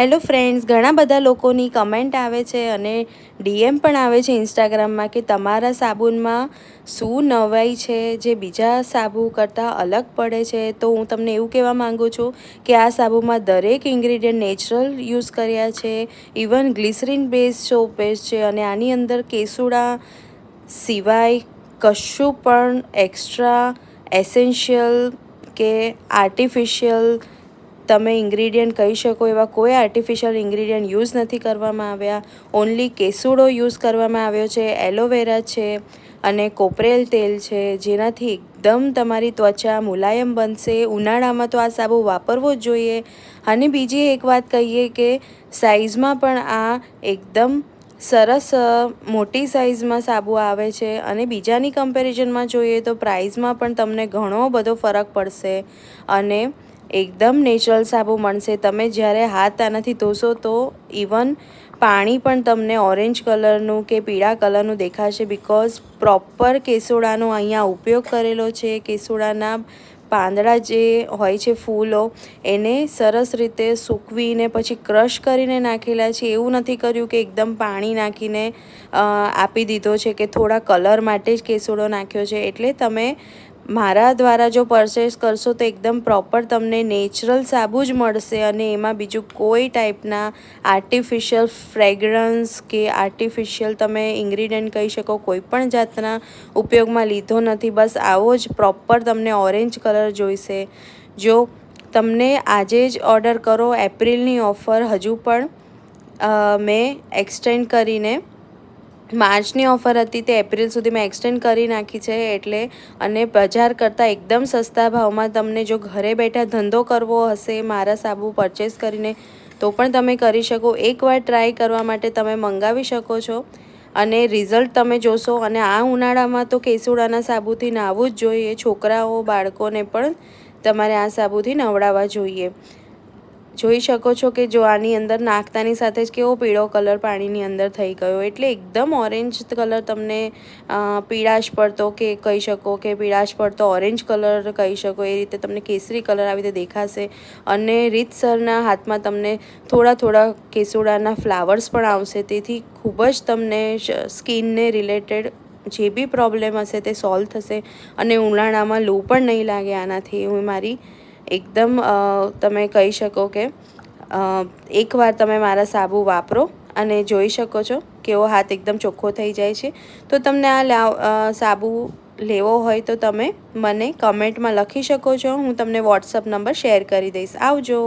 Hello friends ઘણા બધા લોકોની કમેન્ટ આવે છે અને ડીએમ પણ આવે છે ઇન્સ્ટાગ્રામમાં કે તમારા સાબુનમાં શું નવાઈ છે, જે બીજા સાબુ કરતાં અલગ પડે છે. તો હું તમને એવું કહેવા માંગુ છું કે આ સાબુમાં દરેક ઇન્ગ્રીડિયન્ટ નેચરલ યુઝ કર્યા છે. Even glycerin base soap base છે અને આની અંદર કેસુડા સિવાય કશું પણ એક્સ્ટ્રા એસેન્શિયલ કે આર્ટિફિશિયલ તમે ઇન્ગ્રીડિયન્ટ કહી શકો એવા કોઈ આર્ટિફિશિયલ ઇન્ગ્રીડિયન્ટ યુઝ નથી કરવામાં આવ્યા. ઓનલી કેસુડો યુઝ કરવામાં આવ્યો છે એલોવેરા છે અને કોપરેલ તેલ છે. જેનાથી એકદમ તમારી ત્વચા મુલાયમ બનશે. ઉનાળામાં તો આ સાબુ વાપરવો જ જોઈએ. અને બીજી એક વાત કહીએ કે સાઇઝમાં પણ આ એકદમ સરસ મોટી સાઇઝમાં સાબુ આવે છે અને બીજાની કમ્પેરિઝનમાં જોઈએ તો પ્રાઇઝમાં પણ તમને ઘણો બધો ફરક પડશે અને એકદમ નેચરલ સાબુ મળશે. તમે જ્યારે હાથ આનાથી ધોશો તો ઇવન પાણી પણ તમને ઓરેન્જ કલરનું કે પીળા કલરનું દેખાશે બિકોઝ પ્રોપર કેસોડાનો અહીંયા ઉપયોગ કરેલો છે. કેસુડાના પાંદડા જે હોય છે ફૂલો, એને સરસ રીતે સૂકવીને પછી ક્રશ કરીને નાખેલા છે. એવું નથી કર્યું કે એકદમ પાણી નાખીને આપી દીધો છે કે થોડા કલર માટે જ કેસુડો નાખ્યો છે. એટલે તમે મારા દ્વારા જો પરચેસ કરશો તો એકદમ પ્રોપર તમને નેચરલ સાબુ જ મળશે અને એમાં બીજું કોઈ ટાઈપના આર્ટિફિશિયલ ફ્રેગ્રન્સ કે આર્ટિફિશિયલ તમે ઇન્ગ્રીડિયન્ટ કહી શકો, કોઈ પણ જાતના ઉપયોગમાં લીધો નથી. બસ આવો જ પ્રોપર તમને ઓરેન્જ કલર જોઈશે. જો તમને આજે જ ઓર્ડર કરો, એપ્રિલની ઓફર હજુ પણ મેં એક્સટેન્ડ કરીને માર્ચની ઓફર હતી તે એપ્રિલ સુધી મેં એક્સટેન્ડ કરી નાખી છે એટલે અને બજાર કરતાં એકદમ સસ્તા ભાવમાં તમને જો ઘરે બેઠા ધંધો કરવો હશે, મારા સાબુ પરચેસ કરીને, તો પણ તમે કરી શકો. એકવાર ટ્રાય કરવા માટે તમે મંગાવી શકો છો અને રિઝલ્ટ તમે જોશો અને આ ઉનાળામાં તો કેસુડાના સાબુથી નાહવું જ જોઈએ. છોકરાઓ, બાળકોને પણ તમારે આ સાબુથી નવડાવવા જોઈએ. જોઈ શકો છો કે જો આની અંદર નાખતાની સાથે જ કેવો પીળો કલર પાણીની અંદર થઈ ગયો. એટલે એકદમ ઓરેન્જ કલર તમને પીળાશ પડતો કે કહી શકો કે પીળાશ પડતો ઓરેન્જ કલર કહી શકો, એ રીતે તમને કેસરી કલર આવી રીતે દેખાશે. અને રીતસરના હાથમાં તમને થોડા થોડા કેસુડાના ફ્લાવર્સ પણ આવશે. તેથી ખૂબ જ તમને સ્કિનને રિલેટેડ જે બી પ્રોબ્લેમ હશે તે સોલ્વ થશે. અને ઉનાળામાં લૂ પણ નહીં લાગે આનાથી. હું મારી એકદમ તમે કહી શકો કે એકવાર તમે મારા સાબુ વાપરો અને જોઈ શકો છો કેવો હાથ એકદમ ચોખ્ખો થઈ જાય છે. તો તમને આ સાબુ લેવો હોય તો તમે મને કમેન્ટમાં લખી શકો છો. હું તમને વોટ્સઅપ નંબર શેર કરી દઈશ. આવજો.